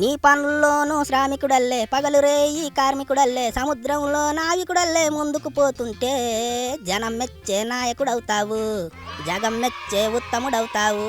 నీ పనుల్లోనూ శ్రామికుడల్లే పగలు రేయి కార్మికుడల్లే సముద్రంలో నావికుడల్లే ముందుకు పోతుంటే జనం మెచ్చే నాయకుడవుతావు జగం మెచ్చే ఉత్తముడవుతావు.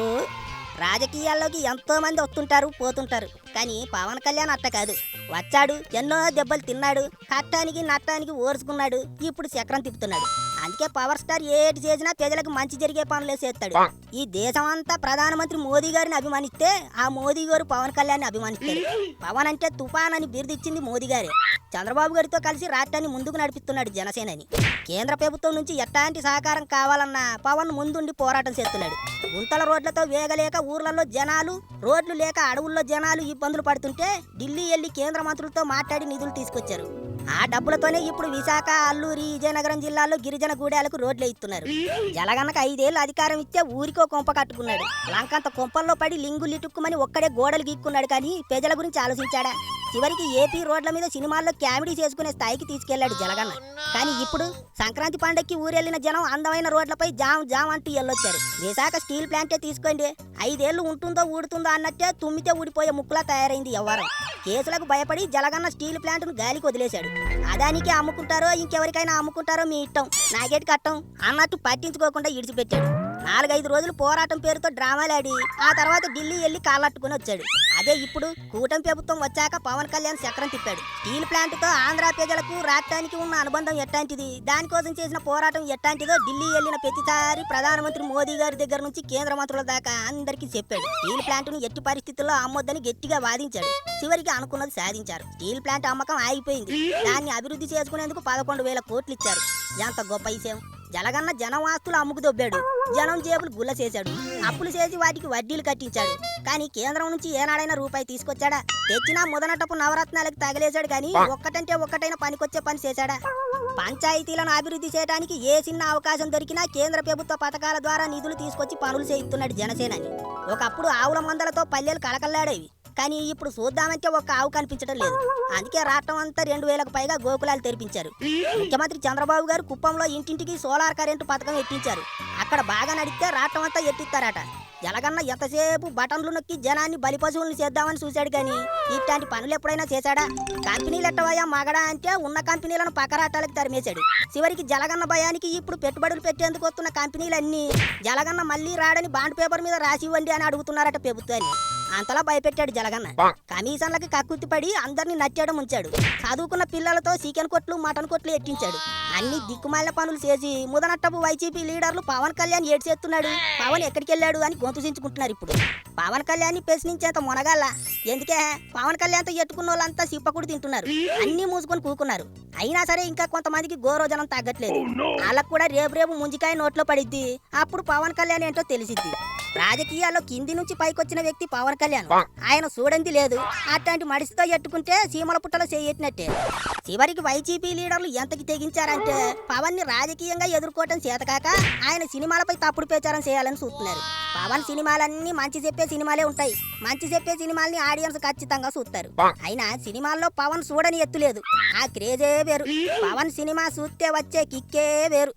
రాజకీయాల్లోకి ఎంతో మంది వస్తుంటారు పోతుంటారు. కానీ పవన్ కళ్యాణ్ అట్ట కాదు. వచ్చాడు ఎన్నో దెబ్బలు తిన్నాడు కట్టానికి నట్టానికి ఓర్చుకున్నాడు ఇప్పుడు చక్రం తిప్పుతున్నాడు. అందుకే పవర్ స్టార్ ఏటి చేసినా ప్రజలకు మంచి జరిగే పనులే చేస్తాడు. ఈ దేశం అంతా ప్రధానమంత్రి మోదీ గారిని అభిమానిస్తే ఆ మోదీ గారు పవన్ కళ్యాణ్ అభిమానిస్తారు. పవన్ అంటే తుఫాన్ అని బిరుదిచ్చింది మోదీ గారే. చంద్రబాబు గారితో కలిసి రాష్ట్రాన్ని ముందుకు నడిపిస్తున్నాడు జనసేనని. కేంద్ర ప్రభుత్వం నుంచి ఎట్లాంటి సహకారం కావాలన్నా పవన్ ముందుండి పోరాటం చేస్తున్నాడు. గుంతల రోడ్లతో వేగలేక ఊర్లలో జనాలు రోడ్లు లేక అడవుల్లో జనాలు ఇబ్బందులు పడుతుంటే ఢిల్లీ వెళ్ళి కేంద్ర మంత్రులతో మాట్లాడి నిధులు తీసుకొచ్చారు. ఆ డబ్బులతోనే ఇప్పుడు విశాఖ అల్లూరి విజయనగరం జిల్లాల్లో గిరిజన గూడాలకు రోడ్లు ఇస్తున్నారు జలగనక ఐదేళ్ళు అధికారం ఇస్తే ఊరికో కొంప కట్టుకున్నాడు. లంకంత కొంపల్లో పడి లింగులు ఇటుక్కుమని ఒక్కడే గోడలు గీక్కున్నాడు కానీ ప్రజల గురించి ఆలోచించాడా? చివరికి ఏపీ రోడ్ల మీద సినిమాల్లో కామెడీ చేసుకునే స్థాయికి తీసుకెళ్ళాడు జలగన్న. కానీ ఇప్పుడు సంక్రాంతి పండక్కి ఊరెళ్ళిన జనం అందమైన రోడ్లపై జామ్ జామ్ అంటూ ఎల్లొచ్చారు విశాఖ స్టీల్ ప్లాంటే తీసుకోండి. ఐదేళ్ళు ఉంటుందో ఊడుతుందో అన్నట్టే తుమ్మితే ఊడిపోయే ముక్కులా తయారైంది వ్యవహారం కేసులకు భయపడి జలగన్న స్టీల్ ప్లాంట్ను గాలికి వదిలేశాడు. అదానికి అమ్ముకుంటారో ఇంకెవరికైనా అమ్ముకుంటారో మీ ఇష్టం. నాగేటి కట్టం అన్నట్టు పట్టించుకోకుండా ఇడిచిపెట్టాడు. నాలుగైదు రోజులు పోరాటం పేరుతో డ్రామాలాడి ఆ తర్వాత ఢిల్లీ వెళ్ళి కాళ్ళట్టుకుని వచ్చాడు. అదే ఇప్పుడు కూటమి ప్రభుత్వం వచ్చాక పవన్ కళ్యాణ్ చక్రం తిప్పాడు. స్టీల్ ప్లాంట్తో ఆంధ్ర ప్రజలకు రాష్ట్రానికి ఉన్న అనుబంధం ఎట్లాంటిది? దానికోసం చేసిన పోరాటం ఎట్లాంటిదో ఢిల్లీ వెళ్ళిన ప్రతిసారి ప్రధానమంత్రి మోదీ గారి దగ్గర నుంచి కేంద్ర మంత్రుల దాకా అందరికీ చెప్పాడు. స్టీల్ ప్లాంట్ను ఎట్టి పరిస్థితుల్లో అమ్మొద్దని గట్టిగా వాదించాడు. చివరికి అనుకున్నది సాధించారు. స్టీల్ ప్లాంట్ అమ్మకం ఆగిపోయింది. దాన్ని అభివృద్ధి చేసుకునేందుకు పదకొండు వేల కోట్లు ఇచ్చారు. ఎంత గొప్ప విషయం. జలగన్న జనం ఆస్తులు అమ్ముకు దొబ్బాడు. జనం జేబులు గుల్ల చేశాడు. అప్పులు చేసి వాటికి వడ్డీలు కట్టించాడు. కానీ కేంద్రం నుంచి ఏనాడైనా రూపాయి తీసుకొచ్చాడా? తెచ్చినా ముదనటపు నవరత్నాలకు తగిలేశాడు కానీ ఒక్కటంటే ఒక్కటైనా పనికొచ్చే పని చేశాడా? పంచాయతీలను అభివృద్ధి చేయడానికి ఏ చిన్న అవకాశం దొరికినా కేంద్ర ప్రభుత్వ పథకాల ద్వారా నిధులు తీసుకొచ్చి పనులు చేయిస్తున్నాడు జనసేనని. ఒకప్పుడు ఆవుల మందలతో పల్లెలు కలకల్లాడేవి కానీ ఇప్పుడు చూద్దామంటే ఒక ఆవు కనిపించడం లేదు. అందుకే రాష్ట్రం అంతా రెండు వేలకు పైగా గోకులాలు తెరిపించారు. ముఖ్యమంత్రి చంద్రబాబు గారు కుప్పంలో ఇంటింటికి సోలార్ కరెంటు పథకం ఎట్టించారు. అక్కడ బాగా నడిస్తే రాష్ట్రం అంతా ఎట్టిస్తారట. జలగన్న ఎంతసేపు బటన్లు నొక్కి జనాన్ని బలి పశువులను చేద్దామని చూశాడు కానీ ఇట్లాంటి పనులు ఎప్పుడైనా చేశాడా? కంపెనీలు ఎట్టవయ్యా మగడా అంటే ఉన్న కంపెనీలను పక్కరాటాలకు తరిమేశాడు. చివరికి జలగన్న భయానికి ఇప్పుడు పెట్టుబడులు పెట్టేందుకు వస్తున్న కంపెనీలన్నీ జలగన్న మళ్ళీ రాడని బాండ్ పేపర్ మీద రాసి ఇవ్వండి అని అడుగుతున్నారట ప్రభుత్వాన్ని. అంతలా భయపెట్టాడు జలగన్న. కమిషన్లకి కక్కుర్తి పడి అందరినీ నట్టేయడం ఉంచాడు. చదువుకున్న పిల్లలతో చికెన్ కొట్లు మటన్ కొట్లు ఎట్టించాడు అన్ని దిక్కుమాలిన పనులు చేసి ముదనట్టపు వైసీపీ లీడర్లు పవన్ కళ్యాణ్ ఏడు చేస్తున్నాడు పవన్ ఎక్కడికి వెళ్ళాడు అని గొంతు చించుకుంటున్నారు ఇప్పుడు. పవన్ కళ్యాణ్ ప్రశ్నించేంత మునగాల ఎందుకే? పవన్ కళ్యాణ్తో ఎట్టుకున్న వాళ్ళంతా సిప్పకుడు తింటున్నారు. అన్ని మూసుకొని కూకున్నారు. అయినా సరే ఇంకా కొంతమందికి గోరోజనం తగ్గట్లేదు. వాళ్ళకు కూడా రేపు రేపు ముంజికాయ నోట్లో పడిద్ది. అప్పుడు పవన్ కళ్యాణ్ ఏంటో తెలిసిద్ది. రాజకీయాల్లో కింది నుంచి పైకొచ్చిన వ్యక్తి పవన్ కళ్యాణ్. ఆయన చూడండి లేదు. అట్లాంటి మడిసితో ఎట్టుకుంటే సీమల పుట్టలో చేయట్టినట్టే. చివరికి వైసీపీ లీడర్లు ఎంతకి తెగించారంటే పవన్ని రాజకీయంగా ఎదుర్కోవటం చేతకాక ఆయన సినిమాలపై తప్పుడు ప్రచారం చేయాలని చూస్తున్నారు. పవన్ సినిమాలన్నీ మంచి చెప్పే సినిమాలే ఉంటాయి. మంచి చెప్పే సినిమాల్ని ఆడియన్స్ ఖచ్చితంగా చూస్తారు. అయినా సినిమాల్లో పవన్ చూడని ఎత్తు లేదు. ఆ క్రేజే వేరు. పవన్ సినిమా చూస్తే వచ్చే కిక్కే వేరు.